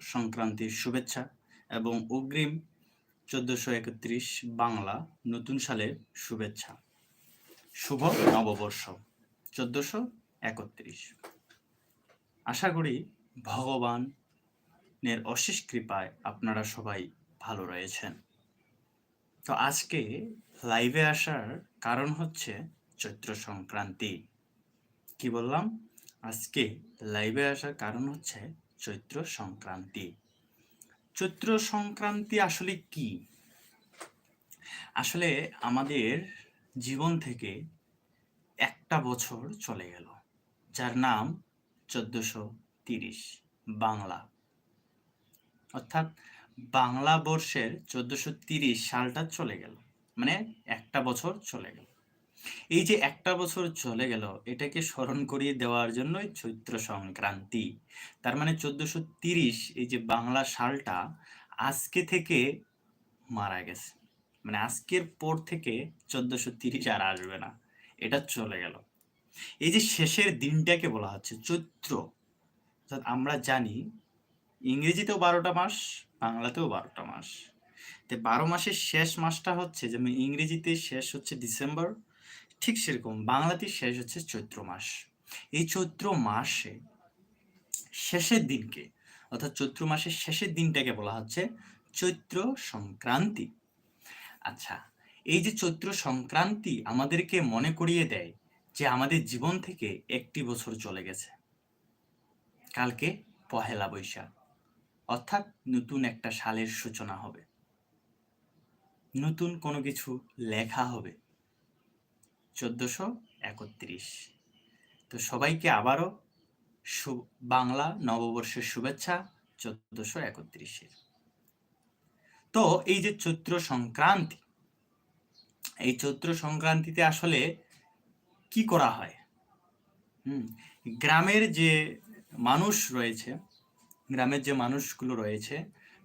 সংক্রান্তির শুভেচ্ছা এবং অগ্রিম চোদ্দশো একত্রিশ বাংলা নতুন সালের শুভেচ্ছা। শুভ নববর্ষ, চোদ্দশো একত্রিশ। আশা করি ভগবানের অশেষ কৃপায় আপনারা সবাই ভালো রয়েছেন। তো আজকে লাইভে আসার কারণ হচ্ছে চৈত্র সংক্রান্তি কি বললাম? আজকে লাইভে আসার কারণ হচ্ছে চৈত্র সংক্রান্তি। চৈত্র সংক্রান্তি আসলে কি? আসলে আমাদের জীবন থেকে একটা বছর চলে গেল, যার নাম চোদ্দশো তিরিশ বাংলা। অর্থাৎ বাংলা বর্ষের চোদ্দশো তিরিশ সালটা চলে গেল মানে একটা বছর চলে গেল। এই যে একটা বছর চলে গেল, এটাকে স্মরণ করিয়ে দেওয়ার জন্যই চৈত্র সংক্রান্তি। তার মানে চোদ্দশো তিরিশ, এই যে বাংলা সালটা আজকে থেকে মারা গেছে। মানে আজকের পর থেকে চোদ্দশো তিরিশ আর আসবে না, এটা চলে গেল। এই যে শেষের দিনটাকে বলা হচ্ছে চৈত্র, অর্থাৎ আমরা জানি ইংরেজিতেও বারোটা মাস, বাংলাতেও বারোটা মাস। তো বারো মাসের শেষ মাসটা হচ্ছে, যেমন ইংরেজিতে শেষ হচ্ছে ডিসেম্বর ঠিক সেরকম। বাংলাতে শেষ হচ্ছে চৈত্র মাস। এই চৈত্র মাসে শেষের দিনকে, অর্থাৎ চৈত্র মাসের শেষের দিনটাকে বলা হচ্ছে চৈত্র সংক্রান্তি। আচ্ছা এই যে চৈত্র সংক্রান্তি আমাদেরকে মনে করিয়ে দেয় যে আমাদের জীবন থেকে একটি বছর চলে গেছে। কালকে পহেলা বৈশাখ, অর্থাৎ নতুন একটা সালের সূচনা হবে। নতুন কোনো কিছু লেখা হবে। চোদ্দশো একত্রিশ। তো সবাইকে আবারও বাংলা নববর্ষের শুভেচ্ছা চোদ্দশো একত্রিশের। তো এই যে চৈত্র সংক্রান্তি, এই চৈত্র সংক্রান্তিতে আসলে কি করা হয়? হুম, গ্রামের যে মানুষ রয়েছে, গ্রামের যে মানুষগুলো রয়েছে,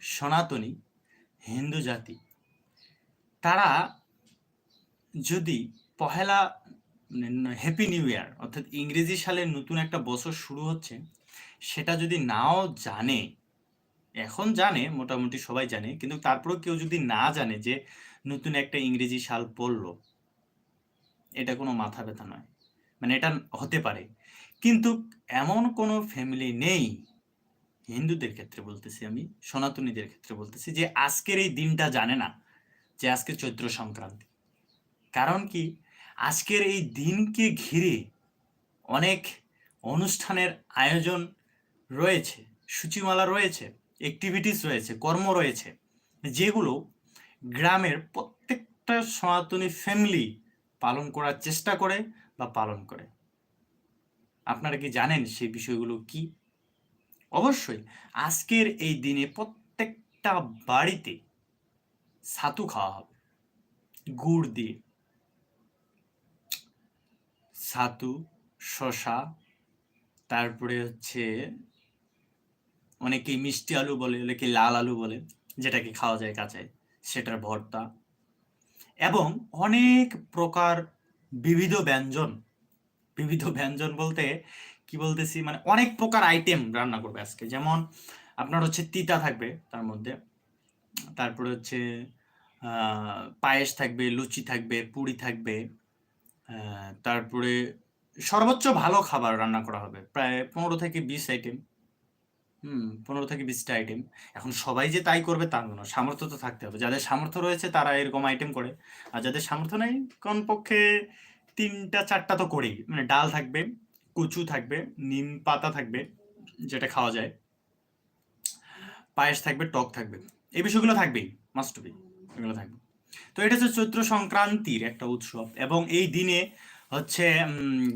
সনাতনী, হিন্দু জাতি, তারা যদি পহেলা হ্যাপি নিউ ইয়ার অর্থাৎ ইংরেজি সালে নতুন একটা বছর শুরু হচ্ছে, সেটা যদি নাও জানে, এখন জানে, মোটামুটি সবাই জানে, কিন্তু তারপরেও কেউ যদি না জানে যে নতুন একটা ইংরেজি সাল পড়ল, এটা কোনো মাথা ব্যথা নয়। মানে এটা হতে পারে। কিন্তু এমন কোনো ফ্যামিলি নেই, হিন্দুদের ক্ষেত্রে বলতেছি আমি, সনাতনীদের ক্ষেত্রে বলতেছি, যে আজকের এই দিনটা জানে না, যে আজকে চৈত্র সংক্রান্তি। কারণ কি? আজকের এই দিনকে ঘিরে অনেক অনুষ্ঠানের আয়োজন রয়েছে, সূচিমালা রয়েছে অ্যাক্টিভিটিস রয়েছে, কর্ম রয়েছে, যেগুলো গ্রামের প্রত্যেকটা সনাতনী ফ্যামিলি পালন করার চেষ্টা করে বা পালন করে। আপনারা কি জানেন সেই বিষয়গুলো কি? অবশ্যই আজকের এই দিনে প্রত্যেকটা বাড়িতে ছাতু খাওয়া হবে, গুড় দিয়ে। ছাতু শশা, তারপরে হচ্ছে অনেকে মিষ্টি আলু বলে অনেকে লাল আলু বলে, যেটাকে খাওয়া যায় কাঁচায়, সেটার ভর্তা এবং অনেক প্রকার বিবিধ ব্যঞ্জন বিবিধ ব্যঞ্জন বলতে কি বলতেছি? মানে অনেক প্রকার আইটেম রান্না করবে আজকে। যেমন আপনার হচ্ছে তিতা থাকবে তার মধ্যে, তারপরে হচ্ছে পায়েস থাকবে, লুচি থাকবে, পুরি থাকবে তারপরে সর্বোচ্চ ভালো খাবার রান্না করা হবে। প্রায় পনেরো থেকে বিশ আইটেম হুম, পনেরো থেকে বিশটা আইটেম এখন সবাই যে তাই করবে তা নয়, সামর্থ্য তো থাকতে হবে। যাদের সামর্থ্য রয়েছে তারা এরকম আইটেম করে। আর যাদের সামর্থ্য নেই পক্ষে তিনটা, চারটা তো করেই। মানে ডাল থাকবে, কচু থাকবে, নিম পাতা থাকবে, যেটা খাওয়া যায়। পায়েস থাকবে, টক থাকবে। এই বিষয়গুলো থাকবেই মাস্ট বি এগুলো থাকবে। তো এটা হচ্ছে চৈত্র সংক্রান্তির একটা উৎসব এবং এই দিনে হচ্ছে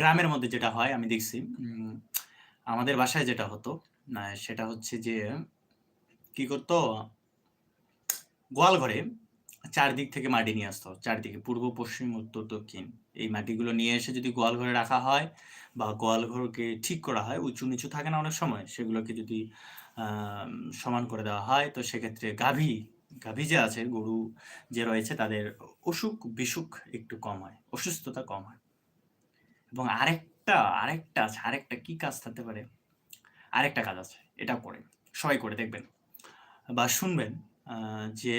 গ্রামের মধ্যে যেটা হয়, আমি দেখছি আমাদের বাসায় যেটা হতো সেটা হচ্ছে যে কি করতো গোয়াল ঘরে চারদিক থেকে মাটি নিয়ে আসতো, চারদিকে পূর্ব, পশ্চিম, উত্তর, দক্ষিণ। এই মাটিগুলো নিয়ে এসে যদি গোয়াল ঘরে রাখা হয় বা গোয়াল ঘরকে ঠিক করা হয়, উঁচু নিচু থাকে না অনেক সময়, সেগুলোকে যদি সমান করে দেওয়া হয়, তো সেক্ষেত্রে গাভী গাভী যে আছে, গরু যে রয়েছে, তাদের অসুখ বিসুখ একটু কম হয়, অসুস্থতা কম হয়। এবং আরেকটা আরেকটা আছে, আরেকটা কি কাজ থাকতে পারে? আরেকটা কাজ আছে, এটা করে, সবাই করে, দেখবেন বা শুনবেন যে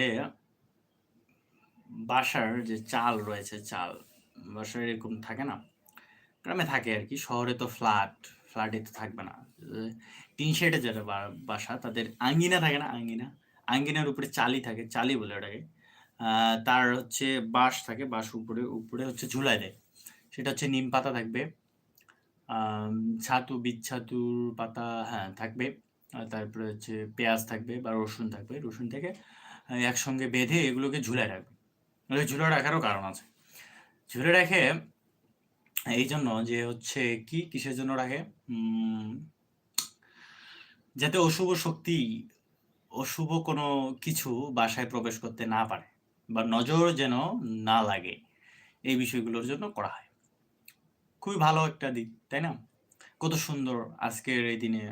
বাসার যে চাল রয়েছে, চাল বাসার এরকম থাকে না, গ্রামে থাকে আর কি, শহরে তো ফ্ল্যাট, ফ্ল্যাটে তো থাকবে না টিন শেডে যারা বাসা, তাদের আঙ্গিনা থাকে না আঙ্গিনা আঙ্গিনার উপরে চালি থাকে, চালি বলে ওটাকে। তার হচ্ছে বাঁশ থাকে, বাঁশ উপরে উপরে হচ্ছে ঝুলায় দেয়। সেটা হচ্ছে নিম পাতা থাকবে। ছাতু, বীজ ছাতুর পাতা হ্যাঁ থাকবে। তারপরে হচ্ছে পেঁয়াজ থাকবে বা রসুন থাকবে। রসুন থেকে একসঙ্গে বেঁধে এগুলোকে ঝুলায় রাখবে। ওই ঝুলে রাখারও কারণ আছে। ঝুলে রাখে এই জন্য যে হচ্ছে কি কিসের জন্য রাখে? যাতে অশুভ শক্তি অশুভ কোনো কিছু বাসায় প্রবেশ করতে না পারে বা নজর যেন না লাগে এই বিষয়গুলোর জন্য করা হয়। খুবই ভালো একটা দিক, তাই না? কত সুন্দর আজকের এই দিনে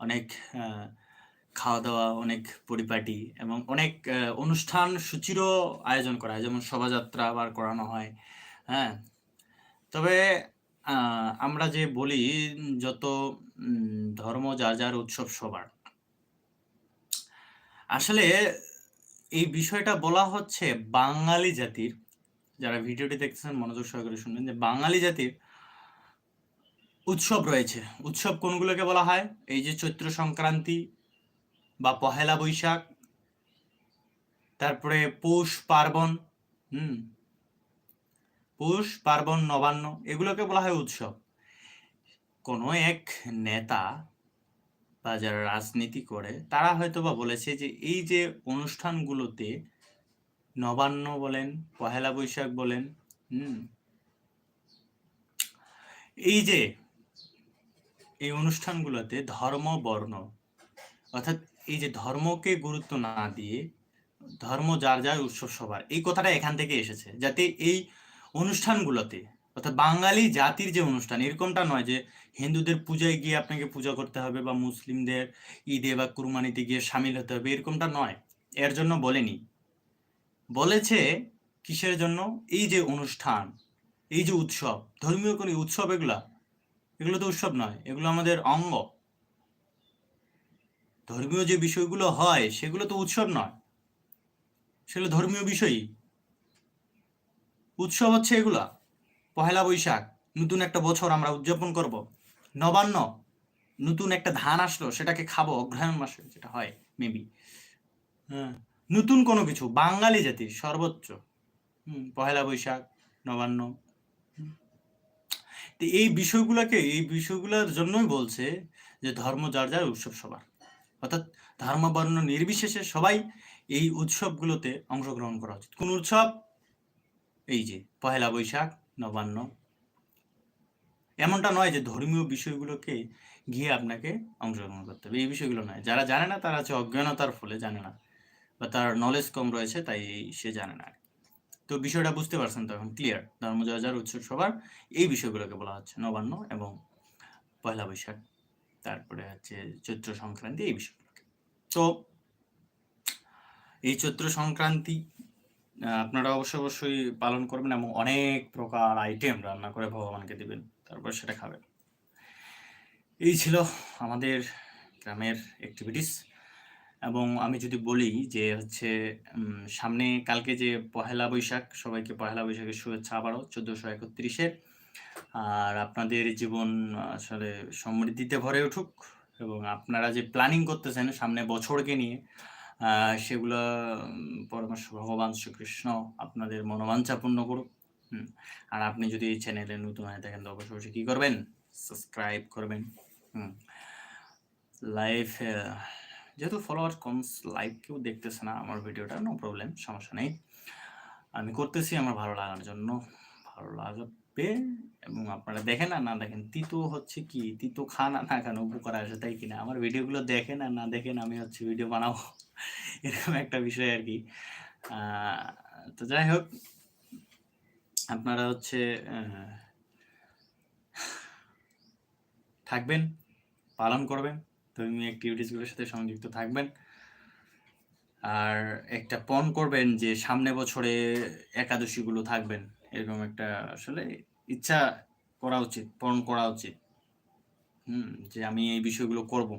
অনেক খাওয়া দাওয়া অনেক পরিপাটি এবং অনেক অনুষ্ঠান সূচিরও আয়োজন করা হয়। যেমন শোভাযাত্রা আবার করানো হয় হ্যাঁ? তবে আমরা যে বলি, যত ধর্ম যার যার উৎসব সবার আসলে এই বিষয়টা বলা হচ্ছে বাঙালি জাতির, যারা ভিডিওটি দেখতেছেন, মনোযোগ সহকারে শুনবেন, যে বাঙালি জাতির উৎসব রয়েছে। উৎসব কোনগুলোকে বলা হয়? এই যে চৈত্র সংক্রান্তি বা পহেলা বৈশাখ, তারপরে পৌষ পার্বণ, হুম, পৌষ পার্বণ নবান্ন, এগুলোকে বলা হয় উৎসব। কোনো এক নেতা বা যারা রাজনীতি করে, তারা হয়তো বা বলেছে যে এই যে অনুষ্ঠানগুলোতে নবান্ন বলেন, পহেলা বৈশাখ বলেন, হুম, এই যে এই অনুষ্ঠানগুলোতে ধর্ম, বর্ণ, অর্থাৎ এই যে ধর্মকে গুরুত্ব না দিয়ে ধর্ম যার যার উৎসব সবার, এই কথাটা এখান থেকে এসেছে, যাতে এই অনুষ্ঠানগুলোতে অর্থাৎ বাঙালি জাতির যে অনুষ্ঠান, এরকমটা নয় যে হিন্দুদের পূজায় গিয়ে আপনাকে পূজা করতে হবে বা মুসলিমদের ঈদে বা কুরবানিতে গিয়ে সামিল হতে হবে, এরকমটা নয়। এর জন্য বলেনি। বলেছে কিসের জন্য? এই যে অনুষ্ঠান, এই যে উৎসব, ধর্মীয় কোনো উৎসব এগুলা? এগুলো তো উৎসব নয়, এগুলো আমাদের অঙ্গ। ধর্মীয় যে বিষয়গুলো হয়, সেগুলো তো উৎসব নয়। সেগুলো ধর্মীয় বিষয়ই। উৎসব হচ্ছে এগুলা। পহেলা বৈশাখ নতুন একটা বছর আমরা উদযাপন করব। নবান্ন নতুন একটা ধান আসলো সেটাকে খাব অগ্রহায়ণ মাসে যেটা হয় মেবি হ্যাঁ নতুন কোনো কিছু বাঙালি জাতির সর্বোচ্চ। হুম, পহেলা বৈশাখ নবান্ন। তো এই বিষয়গুলোকে এই বিষয়গুলোর জন্যই বলছে যে ধর্ম যার যার উৎসব সবার। অর্থাৎ ধর্ম বর্ণ নির্বিশেষে সবাই এই উৎসবগুলোতে অংশগ্রহণ করা উচিত। কোন উৎসব? এই যে পহেলা বৈশাখ নবান্ন। এমনটা নয় যে ধর্মীয় বিষয়গুলোকে গিয়ে আপনাকে অংশগ্রহণ করতে হবে। এই বিষয়গুলো নয়। যারা জানে না, তারা হচ্ছে অজ্ঞানতার ফলে জানে না বা তার নলেজ কম রয়েছে, তাই সে জানে না। তো বিষয়টা বুঝতে পারছেন তো এখন ক্লিয়ার ধর্ম যার যার উৎসব সবার, এই বিষয়গুলোকে বলা হচ্ছে নবান্ন এবং পয়লা বৈশাখ। তারপরে হচ্ছে চৈত্র সংক্রান্তি, এই বিষয়গুলোকে। তো এই চৈত্র সংক্রান্তি আপনারা অবশ্যই অবশ্যই পালন করবেন এবং অনেক প্রকার আইটেম রান্না করে ভগবানকে দিবেন, তারপর সেটা খাবেন। এই ছিল আমাদের গ্রামের অ্যাক্টিভিটিস এবং আমি যদি বলি যে হচ্ছে সামনে কালকে যে পহেলা বৈশাখ, সবাইকে পহেলা বৈশাখের শুভেচ্ছা আবারও চোদ্দোশো একত্রিশে। আর আপনাদের জীবন আসলে সমৃদ্ধিতে ভরে উঠুক এবং আপনারা যে প্ল্যানিং করতেছেন সামনে বছরকে নিয়ে সেগুলো পরমেশ্বর ভগবান শ্রীকৃষ্ণ আপনাদের মনোবাঞ্ছা পূর্ণ করুক। আর আপনি যদি এই চ্যানেলে নতুন হয়ে থাকেন তো অবশ্যই কী করবেন? সাবস্ক্রাইব করবেন। লাইভ যেহেতু ফলোয়ার কম লাইভ কেউ দেখতেছে না আমার ভিডিওটা নো প্রবলেম সমস্যা নেই। আমি করতেছি, আমার ভালো লাগার জন্য। ভালো লাগবে এবং আপনারা দেখেন আর না দেখেন, তিতো হচ্ছে কি? তিতো খান আর না খান উপকার আসে তাই কিনা? আমার ভিডিওগুলো দেখেন আর না দেখেন, আমি হচ্ছে ভিডিও বানাবো। এরকম একটা বিষয় আর কি। তো যাই হোক, আপনারা হচ্ছে থাকবেন, পালন করবেন, ধর্মীয় অ্যাক্টিভিটিসগুলোর সাথে সংযুক্ত থাকবেন। আর একটা পণ করবেন যে সামনে বছরে একাদশীগুলো থাকবেন। এরকম একটা আসলে ইচ্ছা করা উচিত পণ করা উচিত। হুম, যে আমি এই বিষয়গুলো করব,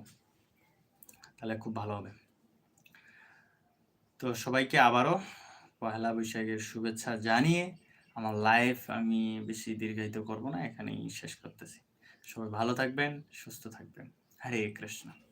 তাহলে খুব ভালো হবে। তো সবাইকে আবারও পহেলা বৈশাখের শুভেচ্ছা জানিয়ে আমার লাইফ আমি বেশি দীর্ঘায়িত করব না, এখানেই শেষ করতেছি। সবাই ভালো থাকবেন, সুস্থ থাকবেন। হরে কৃষ্ণ।